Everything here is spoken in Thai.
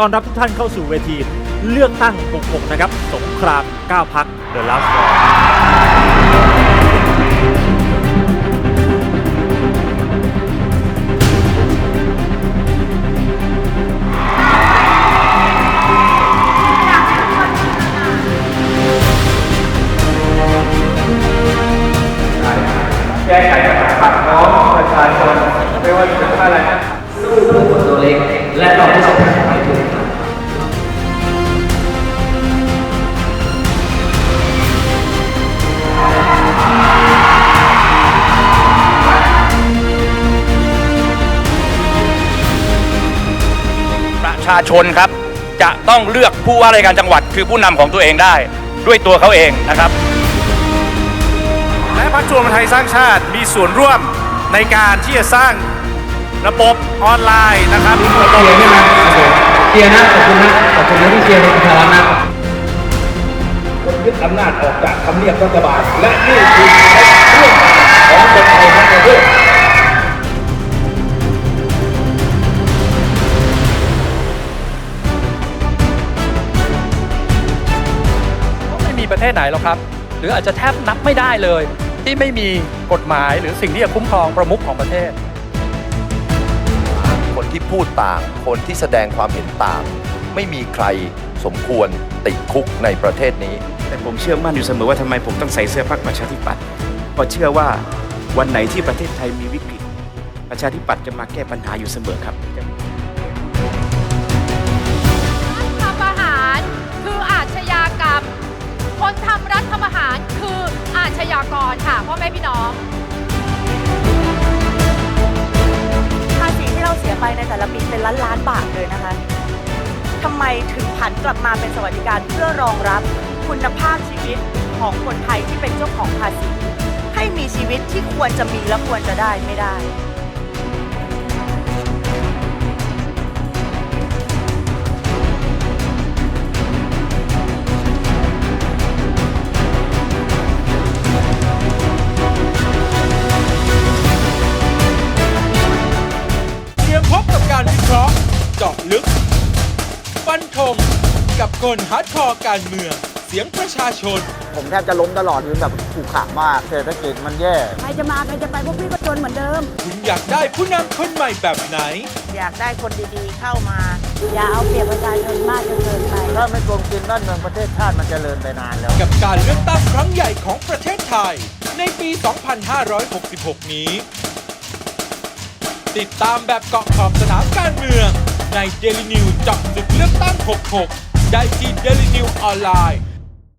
ตอนรับทุกท่านเข้าสู่เวทีเลือกตั้ง66นะครับ สงคราม 9 พัก The Last War แก้ไขปัญหาปากท้องประชาชนไม่ว่าจะเป็นอะไรนะสู้เพื่อคนตัวเล็กและเรา ชาชนครับ จะต้องเลือกผู้ว่าราชการจังหวัด คือผู้นำของตัวเองได้ด้วยตัวเขาเองนะครับ และพรรครวมไทยสร้างชาติมีส่วนร่วมในการที่จะสร้างระบบออนไลน์นะครับระบบเชียร์ใช่ไหมโอเคเชียร์นะขอบคุณนะขอบคุณนะที่เชียร์ในประชารัฐนะยึดอำนาจออกจากทำเนียบรัฐบาลและนี่คือ ไม่มีประเทศไหนหรอกครับ หรืออาจจะแทบนับไม่ได้เลย ที่ไม่มีกฎหมายหรือสิ่งที่จะคุ้มครองประมุขของประเทศ คนที่พูดต่าง คนที่แสดงความเห็นต่าง ไม่มีใครสมควรติดคุกในประเทศนี้ แต่ผมเชื่อมั่นอยู่เสมอว่าทำไมผมต้องใส่เสื้อพรรคประชาธิปัตย์เพราะเชื่อว่าวันไหนที่ประเทศไทยมีวิกฤต ประชาธิปัตย์จะมาแก้ปัญหาอยู่เสมอครับำรัฐประหารคืออาชญากรค่ะพ่อแม่พี่น้อง ภาษีที่เราเสียไปในแต่ละปีเป็นล้านล้านบาทเลยนะคะทำไมถึงผันกลับมาเป็นสวัสดิการเพื่อรองรับคุณภาพชีวิตของคนไทยที่เป็นเจ้าของภาษี ให้มีชีวิตที่ควรจะมีและควรจะได้ไม่ได้ ฟันธงกับคนฮาร์ดคอร์การเมือง เสียงประชาชน ผมแทบจะล้มตลอดคือแบบขู่ขามากเศรษฐกิจมันแย่ ใครจะมาใครจะไปพวกพี่ก็จนเหมือนเดิม คุณอยากได้ผู้นำคนใหม่แบบไหน อยากได้คนดีๆเข้ามา อย่าเอาเปรียบประชาชนมากจนเกินไป ถ้าไม่โกงกินบ้านเมืองประเทศชาติมันจเจริญไปนานแล้ว กับการเลือกตั้งครั้งใหญ่ของประเทศไทย ในปี 2566 นี้ ติดตามแบบเกาะขอบสนามการเมือง ใน Daily News เจาะลึกเลือกตั้ง 66 ได้ที่ Daily News ออนไลน์